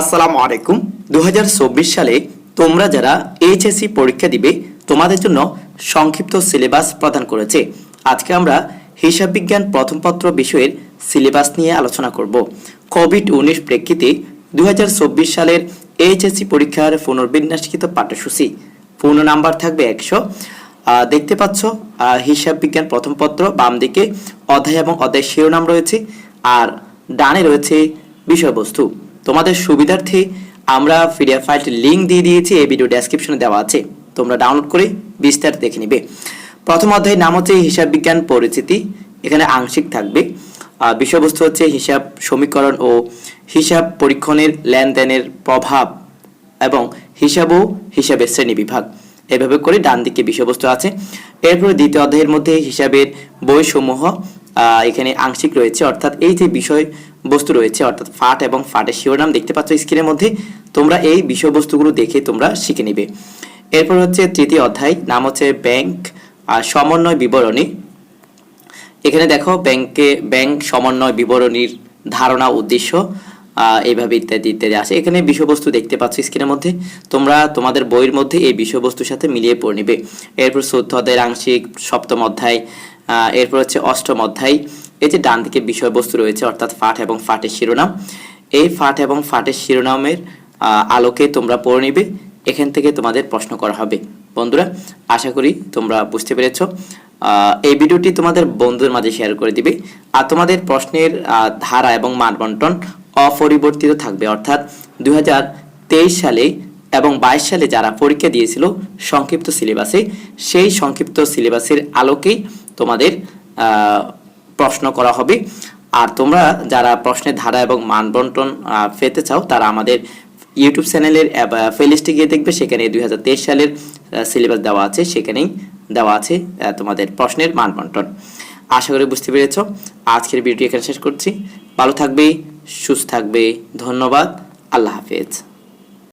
আসসালামু আলাইকুম। দু হাজার চব্বিশ সালে তোমরা যারা এইচএসসি পরীক্ষা দিবে, তোমাদের জন্য সংক্ষিপ্ত সিলেবাস প্রদান করেছে। আজকে আমরা হিসাব বিজ্ঞান প্রথম পত্র বিষয়ের সিলেবাস নিয়ে আলোচনা করব। কোভিড উনিশ প্রেক্ষিতে দু হাজার চব্বিশ সালের এইচএসসি পরীক্ষার পুনর্বিন্যাসকৃত পাঠ্যসূচি। পূর্ণ নাম্বার থাকবে একশো। দেখতে পাচ্ছ হিসাব বিজ্ঞান প্রথম পত্র বাম দিকে অধ্যায় এবং অধ্যায় শিরোনাম রয়েছে। আর ডানে রয়েছে বিষয়বস্তু। তোমাদের সুবিধার্থে আমরা পিডিএফ ফাইলটির লিঙ্ক দিয়ে দিয়েছি, এই ভিডিও ডেসক্রিপশনে দেওয়া আছে। তোমরা ডাউনলোড করে বিস্তারিত দেখে নিবে। প্রথম অধ্যায়ের নাম হচ্ছে হিসাব বিজ্ঞান পরিচিতি। এখানে আংশিক থাকবে। বিষয়বস্তু হচ্ছে হিসাব সমীকরণ ও হিসাব পরীক্ষণের লেনদেনের প্রভাব এবং হিসাব ও হিসাবের শ্রেণি বিভাগ। এভাবে করে ডান দিকে বিষয়বস্তু আছে। এরপরে দ্বিতীয় অধ্যায়ের মধ্যে হিসাবের বইসমূহ এখানে আংশিক রয়েছে, অর্থাৎ এই যে বিষয় বস্তু রয়েছে, অর্থাৎ ফাট এবং ফাটের শিরোনাম দেখতে পাচ্ছ স্ক্রিনের মধ্যে, তোমরা এই বিষয়বস্তুগুলো দেখে তোমরা শিখে নিবে। এরপর হচ্ছে তৃতীয় অধ্যায়, নাম হচ্ছে ব্যাংক আর সমন্বয় বিবরণী। এখানে দেখো ব্যাংকে, ব্যাংক সমন্বয় বিবরণীর ধারণা, উদ্দেশ্য এইভাবে ইত্যাদি ইত্যাদি আছে। এখানে বিষয়বস্তু দেখতে পাচ্ছ স্ক্রিনের মধ্যে, তোমরা তোমাদের বইয়ের মধ্যে এই বিষয়বস্তুর সাথে মিলিয়ে পড়ে নিবে। এরপর চতুর্থ অধ্যায়ের আংশিক, সপ্তম অধ্যায় এরপর হচ্ছে অষ্টম অধ্যায়। এই যে ডান দিকে বিষয়বস্তু রয়েছে, অর্থাৎ ফাট এবং ফাটের শিরোনাম। এই ফাট এবং ফাটের শিরোনামের আলোকে তোমরা পড়ে নিবে। এখান থেকে তোমাদের প্রশ্ন করা হবে। বন্ধুরা, আশা করি তোমরা বুঝতে পেরেছ। এই ভিডিওটি তোমাদের বন্ধুদের মাঝে শেয়ার করে দিবে। আর তোমাদের প্রশ্নের ধারা এবং মানবন্টন অপরিবর্তিত থাকবে। অর্থাৎ দুই হাজার তেইশ সালে এবং বাইশ সালে যারা পরীক্ষা দিয়েছিল সংক্ষিপ্ত সিলেবাসে সেই সংক্ষিপ্ত সিলেবাসের আলোকেই তোমাদের প্রশ্ন করা হবে। আর তোমরা যারা প্রশ্নের ধারা এবং মানবন্টন পেতে চাও, তারা আমাদের ইউটিউব চ্যানেলের প্লেলিস্টে গিয়ে দেখবে। সেখানে দুই হাজার তেইশ সালের সিলেবাস দেওয়া আছে। সেখানেই দেওয়া আছে তোমাদের প্রশ্নের মান বন্টন। আশা করি বুঝতে পেরেছ। আজকের ভিডিওটি এখানে শেষ করছি। ভালো থাকবে, সুস্থ থাকবে। ধন্যবাদ। আল্লাহ হাফেজ।